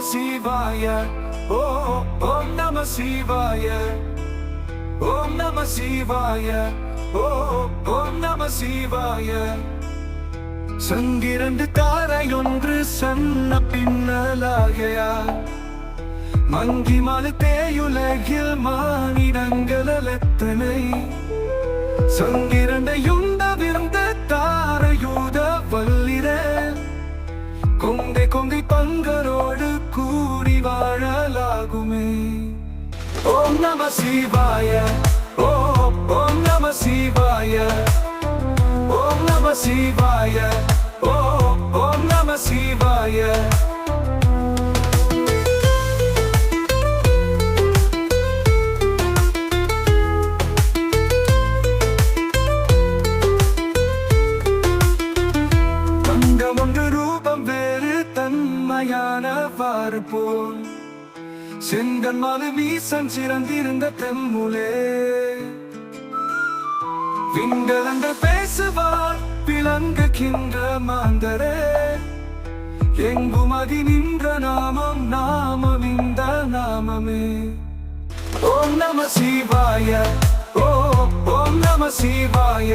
சிவாய ஓ ஓம் நம சிவாய ஓம் நம சிவாய ஓ ஓம் நம சிவாய சங்கிரண்டு தாரை ஒன்று சன்ன பின்னலாகையா. மங்கி மலு தேயுலகில் மானிடங்களெத்தனை சங்கிரண்டையும் ஆகுமே. ஓம் நம சிவாய ஓ ஓம் நம சிவாய. ஓம் நம சிவாய ஓ ஓம் நம சிவாய. தங்கம் ஒன்று செங்கன் மாலை வீசன் சிறந்திருந்த தெம்முலே. விண்கலங்கள் பேசுவார் விளங்குகின்ற மாந்தரே. எங்கும் அதி நின்ற நாமம் நாமம் இந்த நாமமே. ஓம் நம சிவாய ஓ ஓம் நம சிவாய.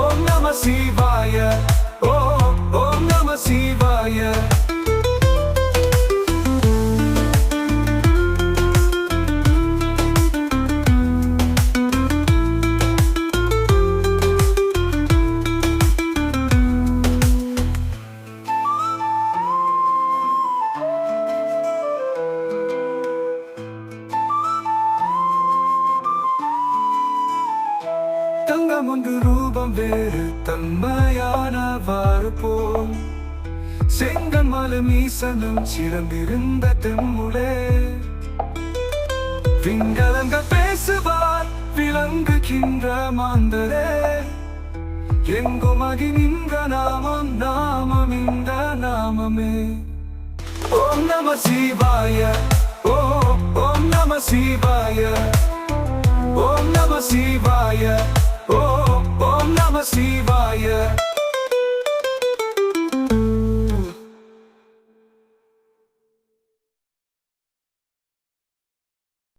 ஓம் நம சிவாய ஓ ஓம் நம சிவாய. தங்கம் ஒன்று ரூபம் வேறு தன்மையானவாறு போல் செங்கன் மலை மீசனும் சிறந்திருந்த தெம்முளே. விண்கலங்கள் பேசுவார் விளங்குகின்ற மாந்தரே. எங்கும் அகி நின்ற நாமம் நாமம் இந்த நாமமே. ஓம் நம சிவாய ஓ ஓம் நம சிவாய. ஓம் நம சிவாய. ஓ ஓம் நம சிவாய